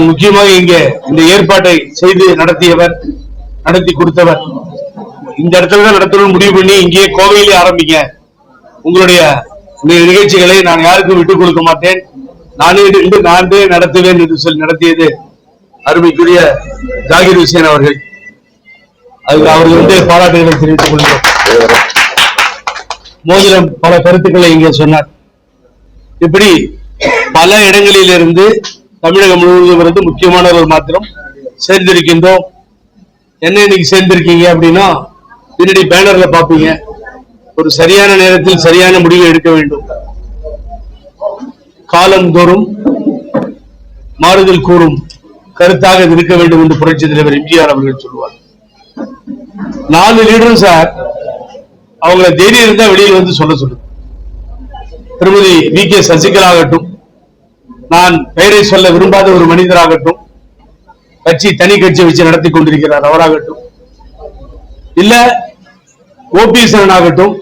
நான் முக்கியமாக இங்கே இந்த ஏற்பாட்டை செய்து நடத்தியவர் நடத்தி கொடுத்தவர். இந்த இடத்துல தான் நடத்தணும்னு முடிவு பண்ணி இங்கேயே கோவையிலே ஆரம்பிங்க. உங்களுடைய நிகழ்ச்சிகளை நான் யாருக்கும் விட்டுக் கொடுக்க மாட்டேன். நானே இன்று நானே நடத்துவேன் என்று சொல்லி நடத்தியது அருமைக்குரிய ஜாகிர் ஹுசேன் அவர்கள். அதுக்கு அவர்கள் வந்து பாராட்டுகளை தெரிவித்துக் கொள்கிறோம். மோதிரம் பல கருத்துக்களை இங்கே சொன்னார். இப்படி பல இடங்களிலிருந்து தமிழகம் முழுவதும் இருந்து முக்கியமானவர்கள் மாத்திரம் சேர்ந்திருக்கின்றோம். என்ன இன்னைக்கு சேர்ந்திருக்கீங்க அப்படின்னா பின்னாடி பேனர்ல பாப்பீங்க ஒரு சரியான நேரத்தில் சரியான முடிவை எடுக்க வேண்டும். காலந்தோறும் மாறுதல் கூறும் கருத்தாக இது இருக்க வேண்டும் என்று புரட்சி தலைவர் எம்ஜிஆர் அவர்கள் சொல்லுவார். நாலு லீடரும் சார் அவங்கள தைரியம் இருந்தா வெளியில் வந்து சொல்ல சொல்லுங்க. திருமதி வி கே சசிகலா ஆகட்டும் நான் பெயரை சொல்ல விரும்பாத ஒரு மனிதராகட்டும் கட்சி தனி கட்சி வச்சு நடத்தி கொண்டிருக்கிறார் அவராகட்டும். இல்ல ஓபிஎஸ்என் ஆகட்டும்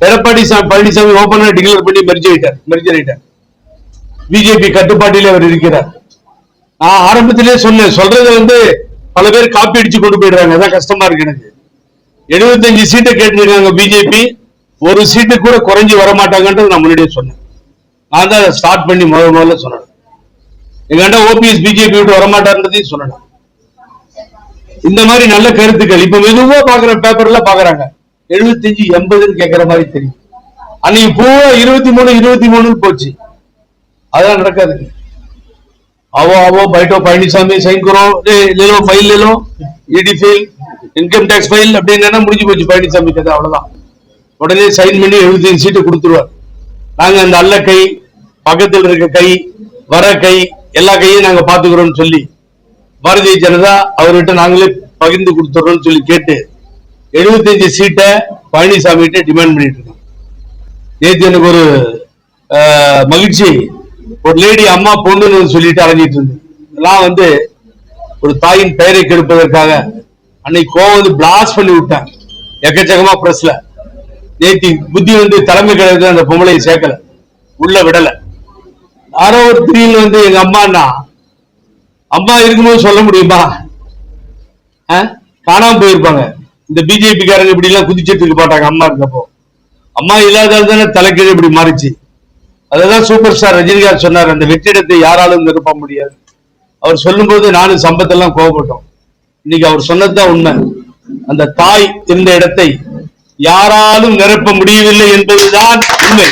எடப்பாடி சா- பழனிசாமி ஓபனா டிக்ளேர் பண்ணி மெர்ஜ் ஆயிட்டார் மெர்ஜ் ஆயிட்டார். பிஜேபி கட்டுப்பாட்டிலே அவர் இருக்கிறார். நான் ஆரம்பத்திலே சொன்னேன் சொல்றது வந்து பல பேர் காப்பி அடிச்சு கொண்டு போயிடுறாங்க அதான் கஷ்டமா இருக்கு எனக்கு. 75 சீட்டை கேட்டிருக்காங்க பிஜேபி ஒரு சீட்டு கூட குறைஞ்சி வரமாட்டாங்கன்றது நான் முன்னாடியே சொன்னேன். நான் தான் ஸ்டார்ட் பண்ணி முதல் முதல்ல சொன்னேன் எங்கள்கிட்ட ஓபிஎஸ் பிஜேபி விட்டு வரமாட்டார்ன்றதையும் சொன்னேன் இந்த மாதிரி நல்ல கருத்துக்கள் இப்ப மெதுவா பாக்குற பேப்பர்ல பாக்குறாங்க எழுபத்தஞ்சு எண்பதுன்னு கேட்கற மாதிரி தெரியும். அன்னைக்கு பூவா இருபத்தி மூணு இருபத்தி மூணுன்னு போச்சு. அதெல்லாம் நடக்காது அவோ அவோ பைட்டோ பழனிசாமி சைன்குரம் லீலோ ஃபைல் லீலோ இடி ஃபைல் இன்கம் டேக்ஸ் ஃபைல் அப்படின்னு முடிஞ்சு போச்சு பழனிசாமி கதை அவ்வளவுதான். உடனே சைன் பண்ணி எழுபத்தஞ்சு சீட்டு கொடுத்துருவார். நாங்க அந்த அல்ல கை பக்கத்தில் இருக்க கை வர கை எல்லா கையும் நாங்க பாத்துக்கிறோம்னு சொல்லி பாரதிய ஜனதா அவர்கிட்ட நாங்களே பகிர்ந்து கொடுத்துறோம்னு சொல்லி கேட்டு 75 சீட்டை பழனிசாமி கிட்ட டிமாண்ட் பண்ணிட்டு இருக்கோம். நேற்று எனக்கு ஒரு மகிழ்ச்சி. ஒரு லேடி அம்மா பொண்ணுன்னு சொல்லிட்டு அலைஞ்சிட்டு இருந்து இதெல்லாம் வந்து ஒரு தாயின் பெயரை கெடுப்பதற்காக அன்னைக்கு கோவம் வந்து பிளாஸ்ட் பண்ணி விட்டேன். எக்கச்சக்கமா பிரஸ்ல நேத்தி புத்தி வந்து தலைமை கழகத்துல அந்த பொம்பளையை சேர்க்கல. உள்ள விடல. யாரோ ஒரு திடீர்னு வந்து எங்க அம்மான்னா அம்மா இருக்கும்போது சொல்ல முடியுமா? காணாம போயிருப்பாங்க. இந்த பிஜேபி காரங்க இப்படி எல்லாம் குதிச்சிட்டு இருக்க மாட்டாங்க அம்மா இருக்கப்போ அம்மா இல்லாதால் தானே தலைக்கீழ இப்படி மாறிச்சு. அததான் சூப்பர் ஸ்டார் ரஜினிகாந்த் சொன்னார் அந்த வெற்றிடத்தை யாராலும் நிரப்ப முடியாது. அவர் சொல்லும்போது நானும் சம்பத்தெல்லாம் கோவப்பட்டோம். இன்னைக்கு அவர் சொன்னதுதான் உண்மை. அந்த தாய் இருந்த இடத்தை யாராலும் நிரப்ப முடியவில்லை என்பதுதான் உண்மை.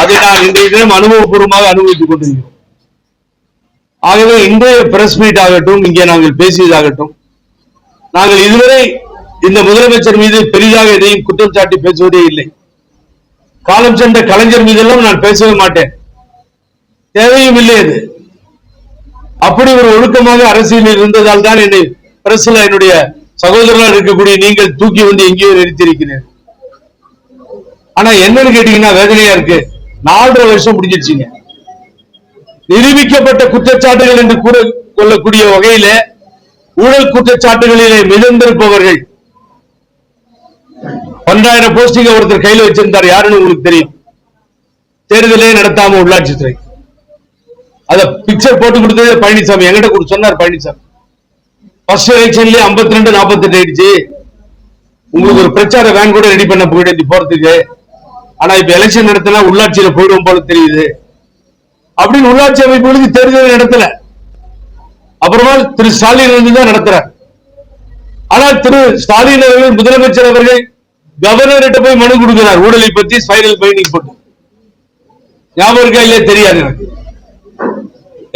அதை நான் இன்றைய தினம் அனுபவபூர்வமாக அனுபவித்துக் கொண்டிருக்கிறோம். ஆகவே இன்றைய பிரஸ் மீட் ஆகட்டும் இங்கே நாங்கள் பேசியதாகட்டும் நாங்கள் இதுவரை இந்த முதலமைச்சர் மீது பெரிதாக எதையும் குற்றம் சாட்டி பேசுவதே இல்லை. காலம் சென்ற கலைஞர் மீதெல்லாம் நான் பேசவே மாட்டேன். தேவையும் இல்லை அது. அப்படி ஒரு ஒழுக்கமாக அரசியலில் இருந்ததால் தான் என்னை பிரஸ்ல என்னுடைய சகோதரர்களாக இருக்கக்கூடிய நீங்கள் தூக்கி வந்து எங்கேயோ நிறுத்தியிருக்கிறீர்கள் ஆனா என்னன்னு கேட்டீங்கன்னா வேதனையா இருக்கு. நாலரை வருஷம் முடிஞ்சிருச்சுங்க. நிரூபிக்கப்பட்ட குற்றச்சாட்டுகள் என்று கூற கொள்ளக்கூடிய வகையில ஊழல் குற்றச்சாட்டுகளிலே மிதந்திருப்பவர்கள். பன்னிரண்டாயிரம் போஸ்டிங்க ஒருத்தர் கையில வச்சிருந்தார். யாருன்னு உங்களுக்கு தெரியும். தேர்தலே நடத்தாம உள்ளாட்சித்துறை அத பிக்சர் போட்டு கொடுத்தது பழனிசாமி. என்கிட்ட கூட சொன்னார் பழனிசாமி. ஃபர்ஸ்ட் எலெக்ஷன்லயே 52 ரெண்டு நாற்பத்தெட்டு ஆயிடுச்சு. உங்களுக்கு ஒரு பிரச்சார வேன் கூட ரெடி பண்ண போயிட்டு போறதுக்கு. ஆனா இப்ப எலெக்ஷன் நடத்தினா உள்ளாட்சியில போயிடும் போல தெரியுது. அப்படின்னு உள்ளாட்சி அமைப்புகளுக்கு தேர்தல் நடத்தல. அப்புறமா திரு ஸ்டாலின் வந்து தான் நடத்துறார். ஆனா திரு ஸ்டாலின் அவர்கள் முதலமைச்சர் அவர்கள் கவர்னர்கிட்ட போய் மனு கொடுக்கிறார். ஊழலை பத்தி ஸ்பைரல் பைனிங் போட்டு. ஞாபகம் இருக்கா இல்லையா? தெரியாது எனக்கு.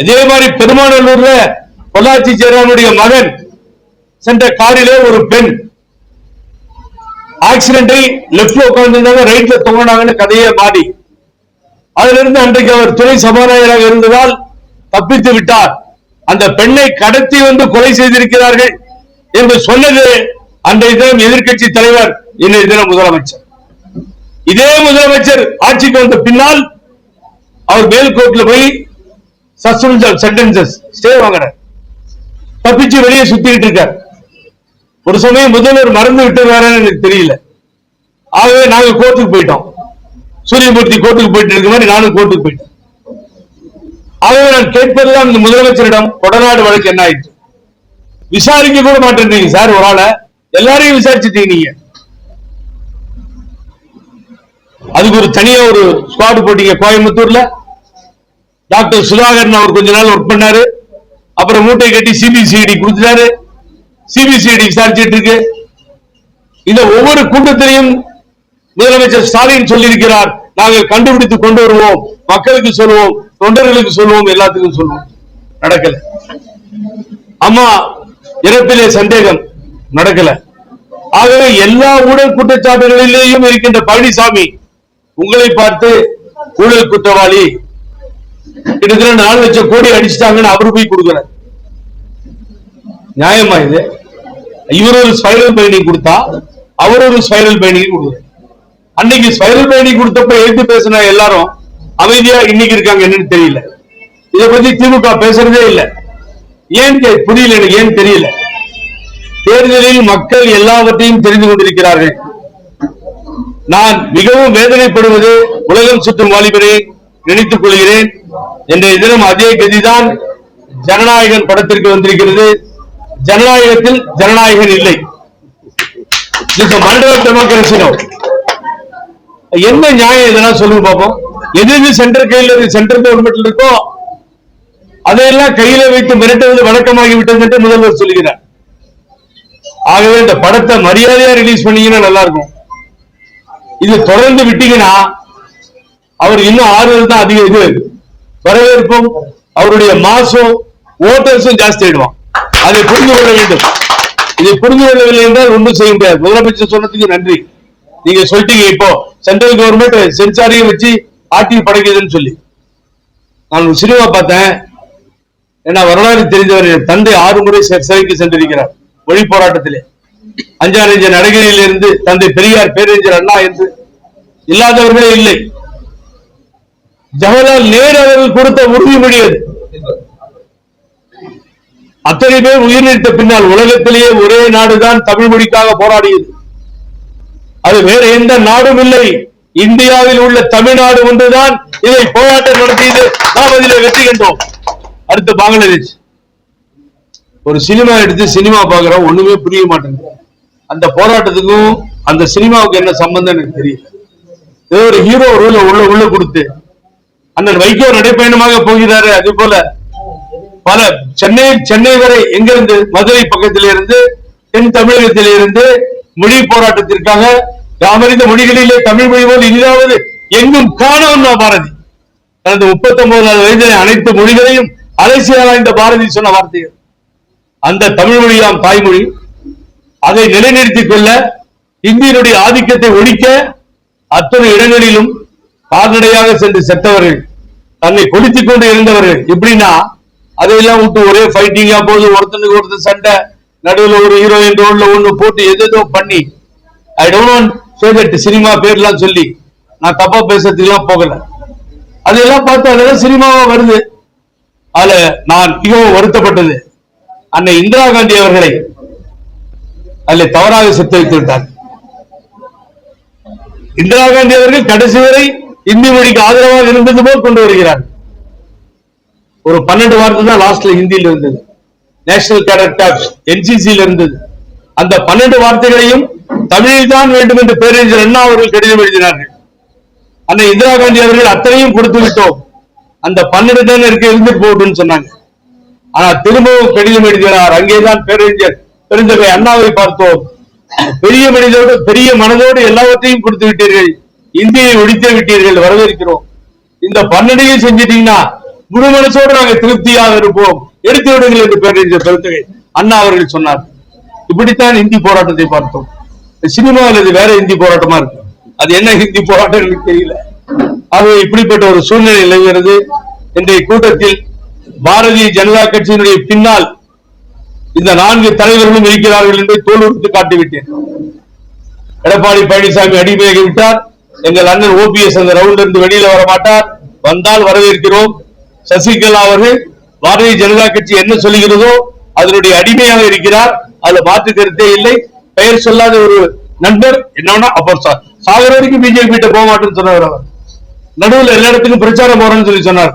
இதே மாதிரி பெருமாநல்லூர்ல பொள்ளாச்சி சேர்வனுடைய மகன் சென்ற காரிலே ஒரு பெண் ஆக்சிடென்ட் லெப்ட்ல உட்கார்ந்துருந்தாங்க ரைட்ல தொங்கினாங்கன்னு கதையே மாறி. அதிலிருந்து அன்றைக்கு அவர் துணை சபாநாயகராக இருந்ததால் தப்பித்து விட்டார். அந்த பெண்ணை கடத்தி வந்து கொலை செய்திருக்கிறார்கள் என்று சொன்னது அன்றைய தினம் எதிர்க்கட்சி தலைவர் இன்றைய தினம் முதலமைச்சர். இதே முதலமைச்சர் ஆட்சிக்கு வந்த பின்னால் அவர் மேல்கோர்ட்ல போய் சஸ்பென்ஷன் சென்டென்சஸ் ஸ்டே வாங்கினார் தப்பிச்சு வெளியே சுத்திட்டு இருக்கார். ஒரு சமயம் முதல்வர் மறந்து விட்டுறாருன்னு எனக்கு தெரியல. ஆகவே நாங்க கோர்ட்டுக்கு போயிட்டோம். சூரியமூர்த்தி கோர்ட்டுக்கு போயிட்டு இருக்க மாதிரி நானும் கோர்ட்டுக்கு போயிட்டேன். ஆகவே நான் கேட்பதெல்லாம் இந்த முதலமைச்சரிடம் கொடநாடு வழக்கு என்ன ஆயிடுச்சு விசாரிக்க கூட மாட்டேன்றீங்க சார் ஒரு ஆளை. எல்லாரையும் விசாரிச்சுட்டீங்க நீங்க. அதுக்கு ஒரு தனியா ஒரு ஸ்குவாடு போட்டீங்க கோயம்புத்தூர்ல. டாக்டர் சுதாகரன் அவர் கொஞ்ச நாள் ஒர்க் பண்ணாரு. அப்புறம் மூட்டை கட்டி சிபிசிஐடி கொடுத்துட்டாரு. சிபிசிஐடி விசாரிச்சிட்டு இருக்கு இந்த ஒவ்வொரு கூட்டத்திலையும் முதலமைச்சர் ஸ்டாலின் சொல்லியிருக்கிறார். நாங்கள் கண்டுபிடித்து கொண்டு வருவோம். மக்களுக்கு சொல்லுவோம். தொண்டர்களுக்கு சொல்லுவோம். எல்லாத்துக்கும் சொல்லுவோம். நடக்கல. அம்மா இறப்பிலே சந்தேகம். நடக்கல. ஆகவே எல்லா ஊழல் குற்றச்சாட்டுகளிலேயும் இருக்கின்ற பழனிசாமி உங்களை பார்த்து ஊழல் குற்றவாளி. கிட்டத்தட்ட நாலு லட்சம் கோடி அடிச்சிட்டாங்கன்னு அவரு போய் கொடுக்கிறார் நியாயமா இது? இவர் ஒரு ஸ்பைரல் பயணி கொடுத்தா அவர் ஒரு ஸ்பைரல் பயணி கொடுக்குறாரு அன்னைக்கு ஸ்பைரல் பயணி கொடுத்தப்ப எடுத்து பேசின எல்லாரும் அமைதியா இன்னைக்கு இருக்காங்க என்னன்னு தெரியல. இதை பத்தி திமுக பேசுறதே இல்ல. ஏன் புரியல எனக்கு ஏன் தெரியல. தேர்தலில் மக்கள் எல்லாவற்றையும் தெரிந்து கொண்டிருக்கிறார்கள். நான் மிகவும் வேதனைப்படுவது உலகம் சுற்றும் வாலிபரை நினைத்துக் கொள்கிறேன். என்ற தினம் அதே கதிதான் ஜனநாயகன் படத்திற்கு வந்திருக்கிறது. ஜனநாயகத்தில் ஜனநாயகன் இல்லை. டெமோக்ரஸி என்ன நியாயம் இதெல்லாம் சொல்லுங்க பார்ப்போம் எது எது சென்டர் கையில் சென்டர் சென்ட்ரல் கவர்மெண்ட்ல இருக்கோ அதையெல்லாம் கையில வைத்து மிரட்டுவது வழக்கமாகி விட்டது என்று முதல்வர் சொல்லுகிறார். ஆகவே இந்த படத்தை மரியாதையா ரிலீஸ் பண்ணீங்கன்னா நல்லா இருக்கும் இது தொடர்ந்து விட்டீங்கன்னா அவர் இன்னும் ஆறுதல் தான் அதிக இது. வரவேற்பும் அவருடைய மாசம் ஓட்டர்ஸும் ஜாஸ்தி ஆயிடுவான். அதை புரிந்து கொள்ள வேண்டும். இதை புரிந்து கொள்ளவில்லை என்றால் ஒன்றும் செய்ய முடியாது. முதலமைச்சர் சொன்னதுக்கு நன்றி. நீங்க சொல்லிட்டீங்க இப்போ. சென்ட்ரல் கவர்மெண்ட் சென்சாரியை வச்சு ஆட்டி படைக்குதுன்னு சொல்லி. நான் ஒரு சினிமா பார்த்தேன். ஏன்னா வரலாறு தெரிந்தவர் என் தந்தை ஆறு முறை சிறைக்கு சென்றிருக்கிறார். மொழி போராட்டத்திலே. அஞ்சாறு நடிகரில் இருந்து தந்தை பெரியார் பேரறிஞர் அண்ணா என்று இல்லாதவர்களே இல்லை. ஜவஹர்லால் நேரு அவர்கள் கொடுத்த உறுதிமொழி அது. அத்தனை பேர் உயிர் நீத்த பின்னால் உலகத்திலேயே ஒரே நாடுதான் தமிழ் மொழிக்காக போராடியது. அது வேற எந்த நாடும் இல்லை. இந்தியாவில் உள்ள தமிழ்நாடு ஒன்றுதான் இதை போராட்டம் நடத்தியது. நாம் அதில் வெற்றி கண்டோம். அடுத்து பங்களாதேஷ். ஒரு சினிமா எடுத்து சினிமா பாக்குறோம் ஒண்ணுமே புரிய மாட்டேங்குது. அந்த போராட்டத்துக்கும் அந்த சினிமாவுக்கு என்ன சம்பந்தம் எனக்கு தெரியல. ஏதோ ஒரு ஹீரோ ரோல உள்ள உள்ள கொடுத்து அண்ணன் வைகோ நடைப்பயணமாக போகிறாரு அது போல. பல சென்னை சென்னை வரை எங்கிருந்து மதுரை பக்கத்திலிருந்து தென் தமிழகத்திலிருந்து மொழி போராட்டத்திற்காக யாமறிந்த மொழிகளிலே தமிழ் மொழி போல் இனிதாவது எங்கும் காணோம் நான் பாரதி. தனது முப்பத்தி ஒன்பதாவது வயதிலே அனைத்து மொழிகளையும் அலசியாரா இந்த பாரதி சொன்ன வார்த்தைகள். அந்த தமிழ் மொழியாம் தாய்மொழி. அதை நிலைநிறுத்திக் கொள்ள இந்தியனுடைய ஆதிக்கத்தை ஒழிக்க அத்தனை இடங்களிலும் கால்நடையாக சென்று செத்தவர்கள் தன்னை கொடுத்துக் கொண்டு இருந்தவர்கள் எப்படின்னா அதையெல்லாம் விட்டு ஒரே ஃபைட்டிங்கா போது ஒருத்தனுக்கு ஒருத்தர் சண்டை. நடுவுல ஒரு ஹீரோயின் ரோல்ல ஒண்ணு போட்டு எதேதோ பண்ணி. ஐ டோன்ட் சே சினிமா பேர்லாம் சொல்லி. நான் தப்பா பேசுறதுக்கெல்லாம் போகல. அதெல்லாம் பார்த்து அதெல்லாம் சினிமாவா வருது. அதுல நான் மிகவும் வருத்தப்பட்டது. அன்னை இந்திரா காந்தி அவர்களை அதில் தவறாக சித்த வைத்து விட்டார். இந்திரா காந்தி அவர்கள் கடைசி வரை இந்தி மொழிக்கு ஆதரவாக இருந்தது போல் கொண்டு வருகிறார். ஒரு பன்னெண்டு வார்த்தை தான் லாஸ்ட்ல ஹிந்தியில் இருந்தது. நேஷனல் கேடட் ஆஃப் என்சிசியில் இருந்தது. அந்த பன்னெண்டு வார்த்தைகளையும் தமிழில் தான் வேண்டும் என்று பேரறிஞர் அண்ணா அவர்கள் கடிதம் எழுதினார்கள். அன்னை இந்திரா காந்தி அவர்கள் அத்தனையும் கொடுத்து விட்டோம். அந்த பன்னெண்டு தான் இருக்க இருந்து போகட்டும்னு சொன்னாங்க. ஆனா திரும்பவும் கடிதம் எழுதினார். அங்கேதான் பேரறிஞர் பெருந்தகை அண்ணாவை பார்த்தோம். பெரிய மனிதோடு பெரிய மனதோடு எல்லாவற்றையும் கொடுத்து விட்டீர்கள். இந்தியை ஒழித்து விட்டீர்கள் வரவேற்கிறோம். இந்த பன்னெண்டையும் செஞ்சிட்டீங்கன்னா முழு மனசோடு நாங்கள் திருப்தியாக இருப்போம். எடுத்து விடுங்கள் என்று பேரறிஞர் பெருந்தகை அண்ணா அவர்கள் சொன்னார். இப்படித்தான் இந்தி போராட்டத்தை பார்த்தோம். சினிமாவில் இது வேற இந்தி போராட்டமா இருக்கு. அது என்ன ஹிந்தி போராட்டம் எனக்கு தெரியல. ஆகவே இப்படிப்பட்ட ஒரு சூழ்நிலை நிலவுகிறது. இன்றைய கூட்டத்தில் பாரதிய ஜனதா கட்சியினுடைய பின்னால் இந்த நான்கு தலைவர்களும் இருக்கிறார்கள் என்று தோலுறுத்து காட்டிவிட்டேன். எடப்பாடி பழனிசாமி அடிமையாகி விட்டார். எங்கள் அண்ணன் ஓபிஎஸ் அந்த ரவுண்ட் இருந்து வெளியில வர மாட்டார் வந்தால் வரவேற்கிறோம். சசிகலா அவர்கள் பாரதிய ஜனதா கட்சி என்ன சொல்லுகிறதோ அதனுடைய அடிமையாக இருக்கிறார். அதுல மாற்று கருத்தே இல்லை. பெயர் சொல்லாத ஒரு நண்பர் என்னன்னா அப்போ சார் சாகர வரைக்கும் பிஜேபி கிட்ட போக மாட்டேன்னு சொன்னார் அவர். நடுவுல எல்லா இடத்துக்கும் பிரச்சாரம் போறேன்னு சொல்லி சொன்னார்.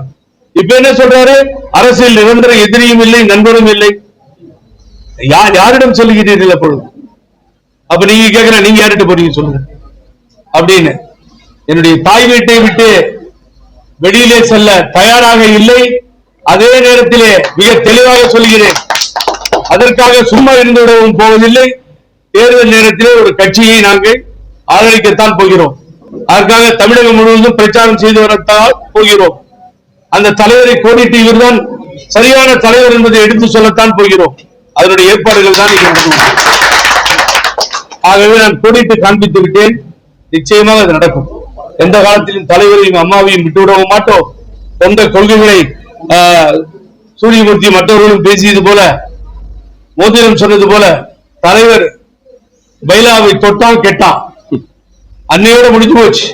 இப்ப என்ன சொல்றாரு? அரசியல் நிரந்தர எதிரியும் இல்லை நண்பரும் இல்லை. யார் யாரிடம் சொல்லுகிறீர்கள் அப்பொழுது? அப்ப நீங்க கேக்குற நீங்க யார்கிட்ட போறீங்க சொல்லுங்க. அப்படின்னு. என்னுடைய தாய் வீட்டை விட்டு வெளியிலே செல்ல தயாராக இல்லை. அதே நேரத்திலே மிக தெளிவாக சொல்கிறேன். அதற்காக சும்மா இருந்து விடவும் போவதில்லை. தேர்தல் நேரத்திலே ஒரு கட்சியை நாங்கள் ஆதரிக்கத்தான் போகிறோம். அதற்காக தமிழகம் முழுவதும் பிரச்சாரம் செய்து வரத்தால் போகிறோம். அந்த தலைவரை கோடிட்டு இவர்தான் சரியான தலைவர் என்பதை எடுத்து சொல்லத்தான் போகிறோம். அதனுடைய ஏற்பாடுகள் தான் ஆகவே நான் கோடிட்டு காண்பித்து விட்டேன். நிச்சயமாக அது நடக்கும். எந்த காலத்திலும் தலைவரையும் அம்மாவையும் விட்டுவிடவும் மாட்டோம். சொந்த கொள்கைகளை ஆஹ், சூரியமூர்த்தி மற்றவர்களும் பேசியது போல மோதிரம் சொன்னது போல தலைவர் பைலாவை தொட்டான் கெட்டான் அன்னையோட முடிஞ்சு போச்சு.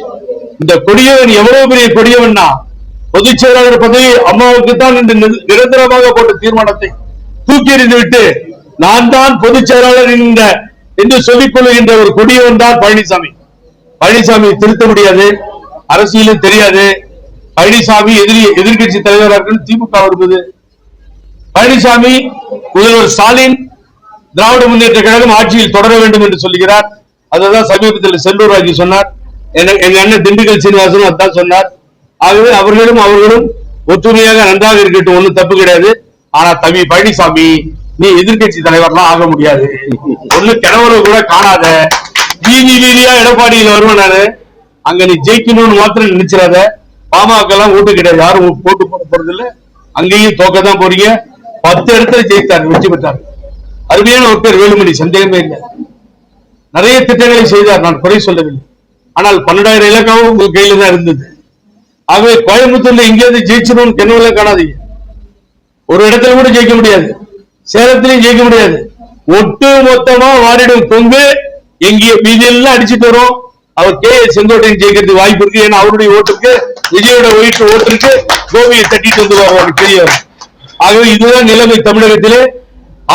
இந்த கொடியவன் எவ்வளவு பெரிய கொடியவன்னா பொதுச் செயலாளர் பதவி அம்மாவுக்கு தான் என்று நிரந்தரமாக போட்ட தீர்மானத்தை தூக்கி எறிந்து விட்டு நான் தான் பொதுச் செயலாளர் என்ற என்று சொல்லிக் கொள்ளுகின்ற ஒரு கொடியவன் தான் பழனிசாமி. பழனிசாமி திருத்த முடியாது. அரசியலும் தெரியாது. பழனிசாமி எதிரி எதிர்கட்சி தலைவராக இருக்குன்னு திமுக வருவது பழனிசாமி முதல்வர் ஸ்டாலின் திராவிட முன்னேற்ற கழகம் ஆட்சியில் தொடர வேண்டும் என்று சொல்லுகிறார். அதுதான் சமீபத்தில் செல்லூர் ராஜி சொன்னார். என்ன- எங்க அண்ணன் திண்டுக்கல் சீனிவாசனும் அதான் சொன்னார். ஆகவே அவர்களும் அவர்களும் ஒற்றுமையாக நன்றாக இருக்கட்டும் ஒண்ணும் தப்பு கிடையாது. ஆனா தம்பி பழனிசாமி நீ எதிர்க்கட்சி தலைவர்லாம் ஆக முடியாது. ஒண்ணு கிணவரை கூட காணாத. வீதி எடப்பாடியில் வருவேன் நானு. அங்க நீ ஜெயிக்கணும்னு மாத்திரம் நினைச்சிடாத பாமக எல்லாம் ஓட்டு கிடையாது. யாரும் போட்டு போட போறது இல்ல அங்கேயும் தோக்க தான் போறீங்க. பத்து இடத்துல ஜெயித்தார் வெற்றி பெற்றார். அருமையான ஒரு பேர் வேலுமணி சந்தேகமே இல்லை. நிறைய திட்டங்களை செய்தார். நான் குறை சொல்லவில்லை. ஆனால் பன்னெண்டாயிரம் இலக்காவும் உங்க கையில தான் இருந்தது. ஆகவே கோயம்புத்தூர்ல இங்கிருந்து ஜெயிச்சிடும் கனவுல காணாதீங்க. ஒரு இடத்துல கூட ஜெயிக்க முடியாது. சேலத்திலையும் ஜெயிக்க முடியாது. ஒட்டு மொத்தமா வாரிடும் தொங்கு எங்கேயோ மீதியெல்லாம் அடிச்சு வரும். அவர் கே செங்கோட்டையன் ஜெயிக்கிறதுக்கு வாய்ப்பு இருக்கு. ஏன்னா அவருடைய ஓட்டுக்கு விஜயோட ஓட்டு ஓட்டுருக்கு கோபியை தட்டிட்டு வந்து அவருக்கு தெரியவர் ஆகவே இதுதான் நிலைமை தமிழகத்திலே.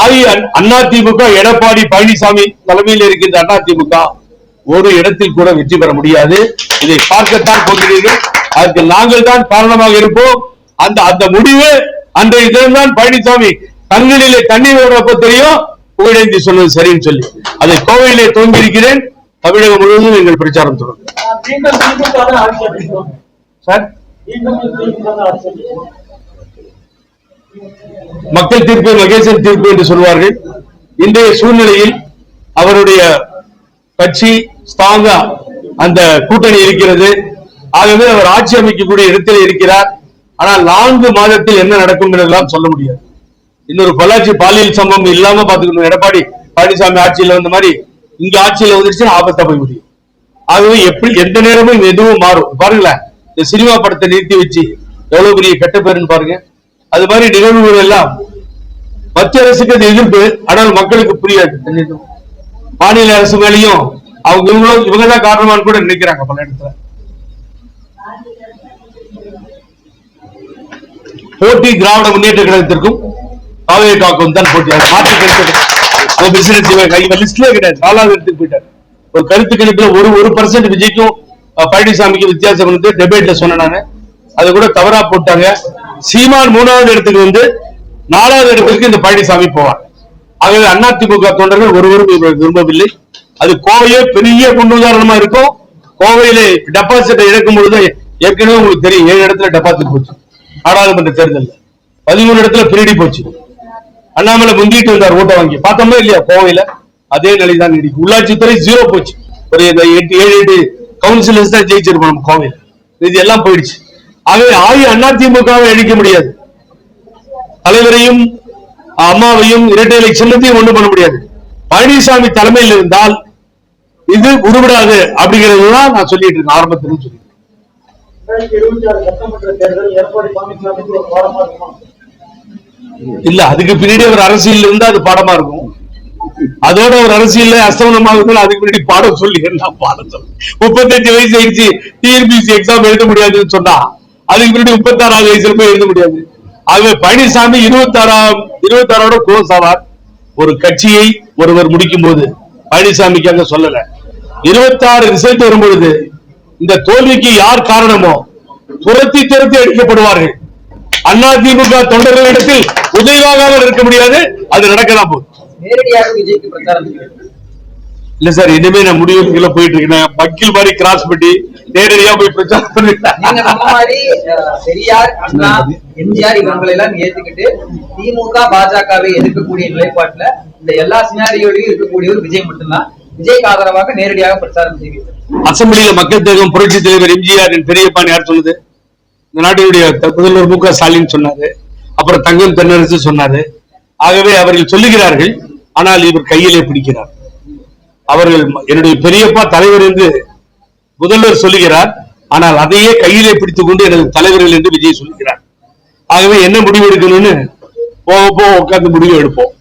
ஆகி திமுக எடப்பாடி பழனிசாமி தலைமையில் இருக்கின்ற அண்ணா திமுக ஒரு இடத்தில் கூட வெற்றி பெற முடியாது. இதை பார்க்கத்தான் போகிறீர்கள். அதற்கு நாங்கள் தான் காரணமாக இருப்போம். அந்த அந்த முடிவு அன்றைய தினம்தான் பழனிசாமி கண்களிலே தண்ணீர் ஓடுறப்ப தெரியும். புகழேந்தி சொன்னது சரின்னு சொல்லி. அதை கோவையிலே தோங்கியிருக்கிறேன் தமிழகம் முழுவதும் எங்கள் பிரச்சாரம் தொடரும். சார்? மக்கள் தீர்ப்பு மகேசன் தீர்ப்பு என்று சொல்வார்கள். இன்றைய சூழ்நிலையில் அவருடைய கட்சி ஸ்ட்ராங்கா அந்த கூட்டணி இருக்கிறது. ஆகவே அவர் ஆட்சி அமைக்கக்கூடிய இடத்தில் இருக்கிறார். ஆனால் நான்கு மாதத்தில் என்ன நடக்கும் என்றெல்லாம் சொல்ல முடியாது. இன்னொரு பொள்ளாச்சி பாலியல் சம்பவம் இல்லாம பாத்துக்கணும் எடப்பாடி பழனிசாமி ஆட்சியில வந்த மாதிரி இங்க ஆட்சியில வந்துருச்சுன்னா ஆபத்தா போய் முடியும். ஆகவே எப்படி எந்த நேரமும் எதுவும் மாறும். பாருங்களேன் இந்த சினிமா படத்தை நிறுத்தி வச்சு எவ்வளவு பெரிய கெட்ட பேருன்னு பாருங்க. அது மாதிரி நிகழ்வுகள் எல்லாம் மத்திய அரசுக்கு அது எதிர்ப்பு ஆனால் மக்களுக்கு புரியாது. மாநில அரசு மேலையும் அவங்க இவங்களும் இவங்கதான் காரணமான்னு கூட நினைக்கிறாங்க பல இடத்துல. போட்டி திராவிட முன்னேற்ற கழகத்திற்கும் தாவேகாக்கும் தான் போட்டி. மாற்றி கிடைச்சது கருத்து. ஒரு பிரசிடென்ட் லிஸ்ட்லயே கிடையாது. நாலாவது இடத்துக்கு போயிட்டார். ஒரு கருத்து கணிப்புல ஒரு ஒரு பர்சன்ட் விஜய்க்கும் பழனிசாமிக்கு வித்தியாசம் வந்து டெபேட்ல சொன்னேன் நானு. அது கூட தவறா போட்டாங்க. சீமான் மூணாவது இடத்துக்கு வந்து நாலாவது இடத்துக்கு இந்த பழனிசாமி போவார். ஆகவே அதிமுக தொண்டர்கள் ஒருவரும் விரும்பவில்லை. அது கோவையே பெரிய முன்னுதாரணமா இருக்கும். கோவையிலே டெபாசிட்டை இழக்கும் பொழுது ஏற்கனவே உங்களுக்கு தெரியும் ஏழு இடத்துல டெபாசிட் போச்சு. நாடாளுமன்ற தேர்தலில். பதிமூணு இடத்துல பிரிடி போச்சு. அண்ணாமலை முந்திட்டு வந்தார் ஓட்டை வாங்கி. பார்த்தோமா இல்லையா? கோவையில அதே நிலைதான் நீடிக்கும் உள்ளாட்சித்துறை ஜீரோ போச்சு. ஒரு எட்டு ஏழு எட்டு கவுன்சிலர்ஸ் தான் ஜெயிச்சிருப்போம் நம்ம கோவையில. இது எல்லாம் போயிடுச்சு. ஆகவே ஆகி அதிமுகவை அழிக்க முடியாது. தலைவரையும் அம்மாவையும் இரட்டை இலை சின்னத்தையும் ஒண்ணும் பண்ண முடியாது. பழனிசாமி தலைமையில் இருந்தால் இது உருவிடாது அப்படிங்கிறது தான் நான் சொல்லிட்டு இருக்கேன். ஆரம்பத்திலும் சொல்லி இல்ல அதுக்கு பின்னாடி ஒரு அரசியல் இருந்தா அது பாடமா இருக்கும். அதோட ஒரு அரசியல்ல அஸ்தமனமாக இருந்தாலும் அதுக்கு பின்னாடி பாடம் சொல்லி என்ன பாடம் சொல்லு? முப்பத்தஞ்சு வயசு ஆயிடுச்சு டிஎன்பிசி எக்ஸாம் எழுத முடியாதுன்னு சொன்னா அதுக்கு பின்னாடி முப்பத்தாறாவது வயசுல போய் எழுத முடியாது. ஆகவே பழனிசாமி இருபத்தாறாம் இருபத்தாறோட க்ளோஸ் ஆவார். ஒரு கட்சியை ஒருவர் முடிக்கும் போது பழனிசாமிக்கு அங்க சொல்லல. இருபத்தாறு ரிசல்ட் வரும்பொழுது இந்த தோல்விக்கு யார் காரணமோ துரத்தி துரத்தி அடிக்கப்படுவார்கள். அதிமுக தொண்டர்களிடத்தில் உதவியாகாமல் இருக்க முடியாது. அது நடக்கலாம் செய்கிறது இல்ல சார் இனிமே நான் முடிவுக்குள்ள போயிட்டு இருக்கேன். வக்கீல் மாதிரி கிராஸ் பண்ணி நேரடியா போய் பிரச்சாரம் அண்ணா ஏத்துக்கிட்டு திமுக பாஜகவை எதிர்க்கக்கூடிய நிலைப்பாட்டுல இந்த எல்லா சினாரியோடையும் இருக்கக்கூடியவர் விஜய் மட்டும்தான். விஜய்க்கு ஆதரவாக நேரடியாக பிரச்சாரம் செய்வீர்கள். அசம்பிளியில மக்கள் தேர்தல் புரட்சி தலைவர் எம்ஜிஆர் பெரியப்பான் யார் சொன்னது இந்த நாட்டினுடைய முதல்வர் மு க ஸ்டாலின் சொன்னாரு அப்புறம் தங்கம் தென்னரசு சொன்னாரு. ஆகவே அவர்கள் சொல்லுகிறார்கள் ஆனால் இவர் கையிலே பிடிக்கிறார். அவர்கள் என்னுடைய பெரியப்பா தலைவர் என்று முதல்வர் சொல்லுகிறார் ஆனால் அதையே கையிலே பிடித்துக் கொண்டு எனது தலைவர்கள் என்று விஜய் சொல்லுகிறார். ஆகவே என்ன முடிவு எடுக்கணும்னு போக போக உட்கார்ந்து முடிவு எடுப்போம்.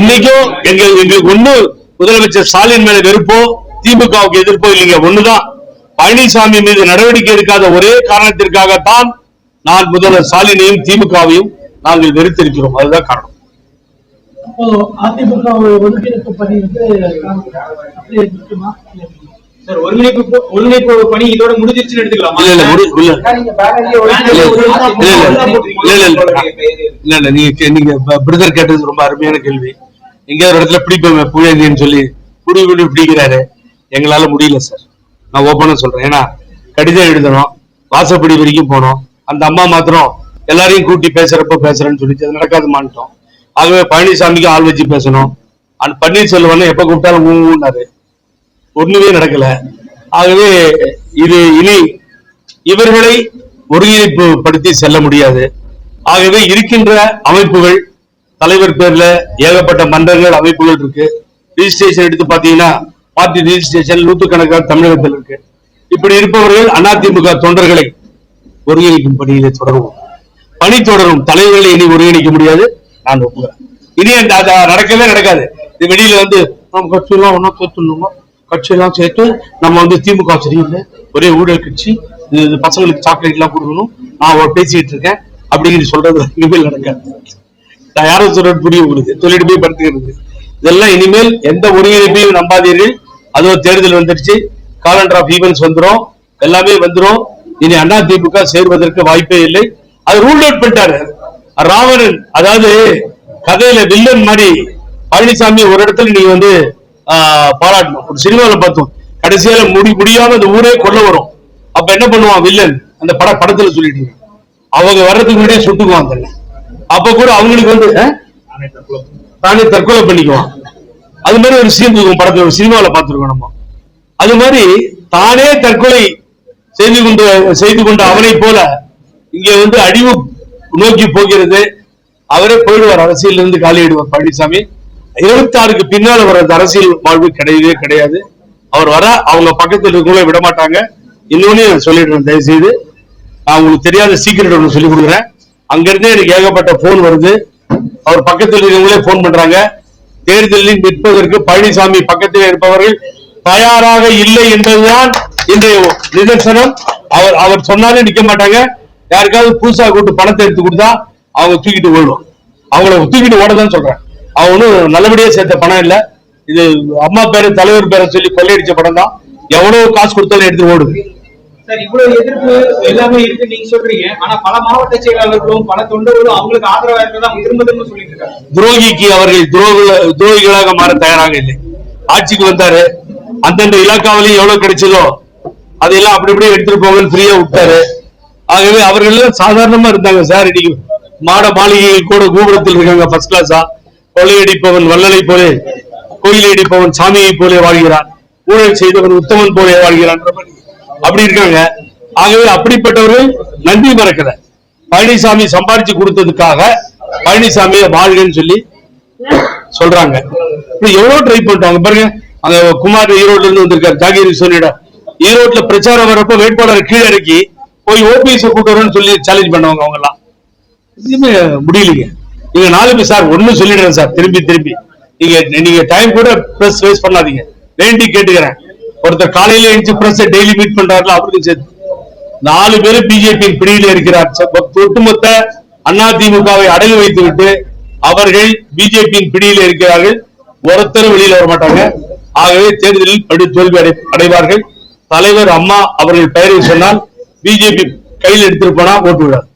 இன்னைக்கும் எங்க எங்களுக்கு ஒண்ணு முதலமைச்சர் ஸ்டாலின் மேல வெறுப்போ திமுகவுக்கு எதிர்ப்போ இல்லைங்க ஒண்ணுதான். பழனிசாமி மீது நடவடிக்கை எடுக்காத ஒரே காரணத்திற்காகத்தான் நான் முதல்வர் ஸ்டாலினையும் திமுகவையும் நாங்கள் வெறுத்திருக்கிறோம். அதுதான் காரணம். ஒருங்கிணைப்பு பணி இதோட முடிஞ்சிருச்சுன்னு எடுத்துக்கலாமா? இல்ல இல்ல முடி- இல்ல. ஏன்னா நீங்க பிரதர் கேட்டது ரொம்ப அருமையான கேள்வி. எங்க ஒரு இடத்துல பிடிப்போம் புகழேந்தின்னு சொல்லி புடி புடி பிடிக்கிறாரு. எங்களால முடியல சார். நான் ஓப்பனா சொல்றேன். ஏன்னா கடிதம் எழுதணும் வாசப்படி வரைக்கும் போனோம் அந்த அம்மா மாத்திரம் எல்லாரையும் கூட்டி பேசுறப்ப பேசுறேன்னு சொல்லிட்டு அது நடக்காது மாட்டோம் ஆகவே பழனிசாமிக்கு ஆள் வச்சு பேசணும். அந்த பன்னீர்செல்வம் எப்ப கூப்பிட்டாலும் ஊன்னாரு. ஒண்ணுமே நடக்கல. ஆகவே இது இனி இவர்களை ஒருங்கிணைப்பு படுத்தி செல்ல முடியாது. ஆகவே இருக்கின்ற அமைப்புகள் தலைவர் பேர்ல ஏகப்பட்ட மன்றங்கள் அமைப்புகள் இருக்கு. ரிஜிஸ்ட்ரேஷன் எடுத்து பாத்தீங்கன்னா பார்ட்டி ரிஜிஸ்ட்ரேஷன் நூற்றுக்கணக்கான தமிழகத்தில் இருக்கு. இப்படி இருப்பவர்கள் அதிமுக தொண்டர்களை ஒருங்கிணைக்கும் பணியிலே தொடருவோம். பணி தொடரும். தலைவர்களை இனி ஒருங்கிணைக்க முடியாது. நான் ஒப்புகிறேன். இனி அந்த நடக்கவே நடக்காது. இது வெளியில வந்து நம்ம கட்சியெல்லாம் ஒன்னா சேர்த்துணுமா கட்சியெல்லாம் சேர்த்து நம்ம வந்து திமுக சரியில்லை. ஒரே ஊழல் கட்சி. இது பசங்களுக்கு சாக்லேட் எல்லாம் கொடுக்கணும். நான் ஒரு பேசிட்டு இருக்கேன். அப்படிங்கிற சொல்றது இனிமேல் நடக்காது. நான் யாரும் சொல்றது புரிய உங்களுக்கு சொல்லிட்டு போய் படுத்துக்கிறது இதெல்லாம் இனிமேல் எந்த ஒருங்கிணைப்பையும் நம்பாதீர்கள். அதோ தேர்தல் வந்துருச்சு காலண்டர் ஆஃப் ஈவெண்ட்ஸ் வந்துரும். எல்லாமே வந்துரும். இனி அண்ணா திமுக சேர்வதற்கு வாய்ப்பே இல்லை. அது ரூல் அவுட் பண்ணிட்டாரு. ராவணன் அதாவது கதையில வில்லன் மாதிரி பழனிசாமி ஒரு இடத்துல நீங்க வந்து ஆஹ், பாராட்டணும். ஒரு சினிமால பார்த்தோம். கடைசியில முடி முடியாம அந்த ஊரே கொல்ல வரும். அப்ப என்ன பண்ணுவான் வில்லன்? அந்த பட படத்துல சொல்லிட்டு அவங்க வர்றதுக்கு முன்னாடியே சுட்டுக்குவான் தன்னை அப்ப கூட அவங்களுக்கு வந்து தானே தற்கொலை பண்ணிக்குவான். அது மாதிரி ஒரு சீன் இருக்கும் படத்துல ஒரு சினிமாவில் பார்த்துருக்கோம் நம்ம. அது மாதிரி தானே தற்கொலை செய்து கொண்டு செய்து கொண்ட அவனை போல இங்க வந்து அழிவு நோக்கி போகிறது. அவரே போயிடுவார் அரசியல் இருந்து காலியிடுவார் பழனிசாமி. இருபத்தி ஆறுக்கு பின்னால் வர அந்த அரசியல் வாழ்வு கிடையவே கிடையாது. அவர் வர அவங்க பக்கத்தில் இருக்கவங்களே விட மாட்டாங்க இன்னொன்னு சொல்லிடுறேன் தயவு செய்து நான் உங்களுக்கு தெரியாத சீக்கிரட் ஒன்று சொல்லி கொடுக்குறேன். அங்கிருந்தே எனக்கு ஏகப்பட்ட போன் வருது. அவர் பக்கத்தில் இருக்கிறவங்களே போன் பண்றாங்க. தேர்தலில் நிற்பதற்கு பழனிசாமி பக்கத்தில் இருப்பவர்கள் தயாராக இல்லை என்பதுதான் இன்றைய நிதர்சனம். அவர் அவர் சொன்னாலே நிக்க மாட்டாங்க. யாருக்காவது புதுசா கூட்டு பணத்தை எடுத்து கொடுத்தா அவங்க தூக்கிட்டு ஓடுவோம் அவங்கள தூக்கிட்டு ஓடதான் சொல்றேன் அவனும் ஒன்றும் நல்லபடியா சேர்த்த பணம் இல்ல. இது அம்மா பேரு தலைவர் பேரை சொல்லி கொள்ளையடிச்ச படம் தான் எவ்வளவு காசு கொடுத்தாலும் எடுத்து ஓடுது. சார் இவ்வளவு எதிர்ப்பு எல்லாமே இருக்கு நீங்க சொல்றீங்க. ஆனா பல மாவட்ட செயலாளர்களும் பல தொண்டர்களும் அவங்களுக்கு ஆதரவா இருக்கதான் திரும்ப திரும்ப சொல்லிட்டு இருக்காங்க. துரோகிக்கு அவர்கள் துரோக துரோகிகளாக மாற தயாராக இல்லை. ஆட்சிக்கு வந்தாரு. அந்தந்த இலாக்காவிலையும் எவ்வளவு கிடைச்சதோ அதையெல்லாம் அப்படி இப்படி எடுத்துட்டு போங்கன்னு ஃப்ரீயா விட்டாரு. ஆகவே அவர்கள் சாதாரணமா இருந்தாங்க சார். இன்னைக்கு மாட மாளிகை கூட கோபுரத்தில் இருக்காங்க ஃபர்ஸ்ட் கிளாஸா கொள்ளையடிப்பவன் வள்ளலை போலே கோயிலை அடிப்பவன் சாமியை போலே வாழ்கிறான். ஊழல் செய்தவன் உத்தமன் போலே வாழ்கிறான். அப்படி இருக்காங்க. ஆகவே அப்படிப்பட்டவர்கள் நன்றி மறக்கல. பழனிசாமி சம்பாதிச்சு கொடுத்ததுக்காக பழனிசாமிய வாழ்கன்னு சொல்லி சொல்றாங்க. இப்படி எவ்வளவு ட்ரை பண்ணிட்டாங்க. பாருங்க அந்த குமார் ஈரோட்ல இருந்து வந்திருக்காரு ஜாகிர் சொல்லிட ஈரோட்ல பிரச்சாரம் வரப்ப வேட்பாளரை கீழே இறக்கி போய் ஓபிஎஸ் கூட்டுறோம்னு சொல்லி சேலஞ்ச் பண்ணவங்க அவங்க எல்லாம் எதுவுமே முடியலைங்க. நீங்க நாலு பேர் சார் ஒண்ணு சொல்லிடுறேன் சார். திரும்பி திரும்பி. நீங்க நீங்க டைம் கூட பிரஸ் வேஸ்ட் பண்ணாதீங்க. வேண்டி கேட்டுக்கிறேன். ஒருத்தர் காலையில எழுந்து பிரஸ் டெய்லி மீட் பண்றாருல அவருக்கும் சேர்த்து. நாலு பேரும் பிஜேபி பிடியில் இருக்கிறார். ஒட்டுமொத்த அதிமுகவை அடகு வைத்து விட்டு அவர்கள் பிஜேபியின் பிடியில் இருக்கிறார்கள். ஒருத்தரும் வெளியில வர மாட்டாங்க ஆகவே தேர்தலில் படு தோல்வி அடை அடைவார்கள். தலைவர் அம்மா அவர்கள் பெயரை சொன்னால் பிஜேபி கையில் எடுத்துட்டு போனா ஓட்டு விடாது.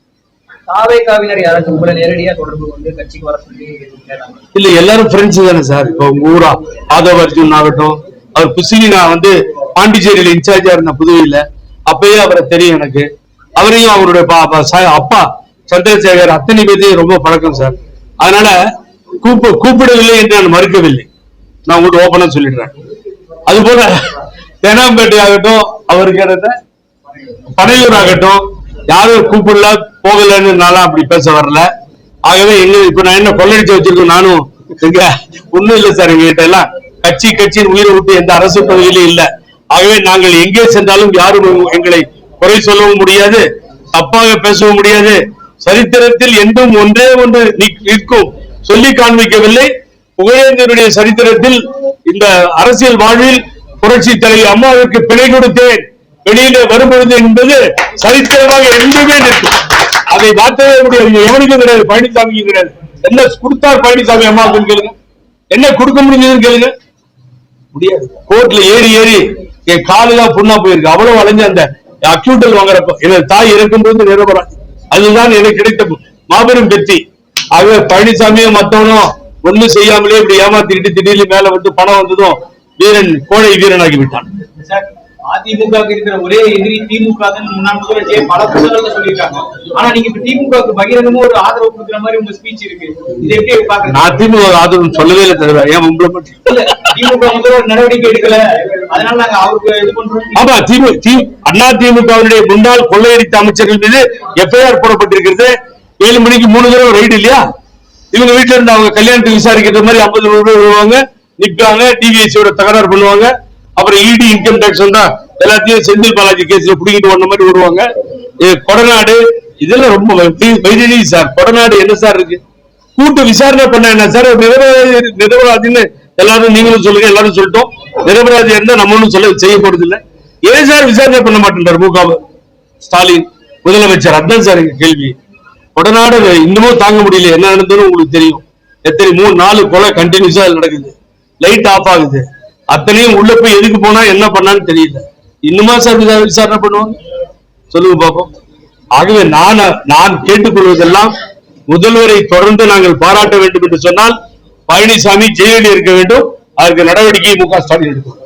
இல்ல எல்லாரும் ஃப்ரெண்ட்ஸ் தானே சார். இப்போ உங்க ஊரா ஆதவ அர்ஜுன் ஆகட்டும் அவர் குசினி நான் வந்து பாண்டிச்சேரியில இன்சார்ஜா இருந்த புதுவையில. அப்பயே அவரை தெரியும் எனக்கு. அவரையும் அவருடைய பா- அப்பா சந்திரசேகர் அத்தனை பேர்த்தையும் ரொம்ப பழக்கம் சார். அதனால கூப்ப கூப்பிடவில்லை என்று நான் மறுக்கவில்லை. நான் உங்கள்கிட்ட ஓப்பனா சொல்லிடுறேன். அது போல தேனாம்பேட்டை ஆகட்டும் அவருக்கு என்ன பனையூர் ஆகட்டும் யாரும் கூப்பிடல போகலன்னு நானும் அப்படி பேச வரல. ஆகவே எங்க இப்ப நான் என்ன கொள்ளடிச்சு வச்சிருக்கோம் நானும் ஒண்ணும் இல்லை சார் எங்ககிட்ட எல்லாம். கட்சி கட்சியின் உயிரை விட்டு எந்த அரசு பதவியிலும் இல்ல. ஆகவே நாங்கள் எங்கே சென்றாலும் யாரும் எங்களை குறை சொல்லவும் முடியாது தப்பாக பேசவும் முடியாது. சரித்திரத்தில் என்றும் ஒன்றே ஒன்று நிற்கும். சொல்லி காண்பிக்கவில்லை. புகழேந்தனுடைய சரித்திரத்தில் இந்த அரசியல் வாழ்வில் புரட்சி தலைவி அம்மாவிற்கு பிழை கொடுத்தேன். வெளியில வரும்பொழுது என்பது சரித்திரமாக என்றுமே நிற்கும். அதை மாற்றவே முடியாது எவனுக்கும் கிடையாது? பழனிசாமிக்கும் கிடையாது. என்ன கொடுத்தார் பழனிசாமி அம்மாவுக்கு கேளுங்க. என்ன கொடுக்க முடிஞ்சதுன்னு கேளுங்க. முடியாது. கோர்ட்ல ஏறி ஏறி என் காலெல்லாம் புண்ணா போயிருக்கு. அவ்வளவு அலைஞ்ச அந்த அக்யூட்டல் வாங்குறப்ப எனது தாய் இறக்கும்போது நிரபராதி அதுதான் எனக்கு கிடைத்த மாபெரும் வெற்றி. ஆகவே பழனிசாமியும் மத்தவனும் ஒண்ணும் செய்யாமலே இப்படி ஏமாத்திட்டு திடீர்னு மேல வந்து பணம் வந்ததும் வீரன் கோழை வீரனாகி விட்டான். அதிமுக இருக்கிற ஒரே எதிரி திமுக முன்னாள் ஜெய பல புத்தகங்கள்ல சொல்லியிருக்காங்க. ஆனா நீங்க இப்ப திமுகவுக்கு பகிரங்கமா ஒரு ஆதரவு கொடுக்குற மாதிரி உங்க ஸ்பீச் இருக்கு. இது எப்படி பாக்குறீங்க நான் திமுக ஆதரவு சொல்லவே இல்லை தவிர ஏன் உங்களை மட்டும் இல்ல, திமுக முதல்வர் நடவடிக்கை எடுக்கல. அதனால நாங்க அவருக்கு இது பண்றோம். ஆமா திமு தி அண்ணா திமுகவினுடைய முன்னாள் கொள்ளையடித்த அமைச்சர்கள் மீது எஃப்ஐஆர் போடப்பட்டிருக்கிறது. ஏழு மணிக்கு மூணு தடவை ரைடு இல்லையா? இவங்க வீட்டுல இருந்து அவங்க கல்யாணத்துக்கு விசாரிக்கிற மாதிரி ஐம்பது பேர் வருவாங்க நிற்காங்க டிவிஎஸ்சியோட தகராறு பண்ணுவாங்க. அப்புறம் இடி இன்கம் டேக்ஸ் வந்தா எல்லாத்தையும் செந்தில் பாலாஜி கேஸ்ல புடிங்கிட்டு வந்த மாதிரி வருவாங்க. கொடநாடு இதெல்லாம் ரொம்ப வை- சார் கொடநாடு என்ன சார் இருக்கு? கூட்டு விசாரணை பண்ண என்ன சார்? நிரபராதி நிரபராதின்னு எல்லாரும் நீங்களும் சொல்லுங்க எல்லாரும் சொல்லிட்டோம். நிரபராதி இருந்தா நம்ம சொல்ல செய்ய போறது இல்ல ஏன் சார் விசாரணை பண்ண மாட்டேன்றார் மு ஸ்டாலின்? முதலமைச்சர் அதான் சார் எங்க கேள்வி. கொடநாடு இன்னமும் தாங்க முடியல. என்ன நடந்ததுன்னு உங்களுக்கு தெரியும். எத்தனை மூணு நாலு கொலை கண்டினியூஸா நடக்குது. லைட் ஆஃப் ஆகுது. அத்தனையும் உள்ள போய் எதுக்கு போனா என்ன பண்ணான்னு தெரியல. இன்னுமா சார் விசாரணை பண்ணுவாங்க? சொல்லுங்க பாப்போம். ஆகவே நான் நான் கேட்டுக்கொள்வதெல்லாம் முதல்வரை தொடர்ந்து நாங்கள் பாராட்ட வேண்டும் என்று சொன்னால் பழனிசாமி ஜெயிலில் இருக்க வேண்டும். அதற்கு நடவடிக்கை மு க ஸ்டாலின் எடுக்கும்.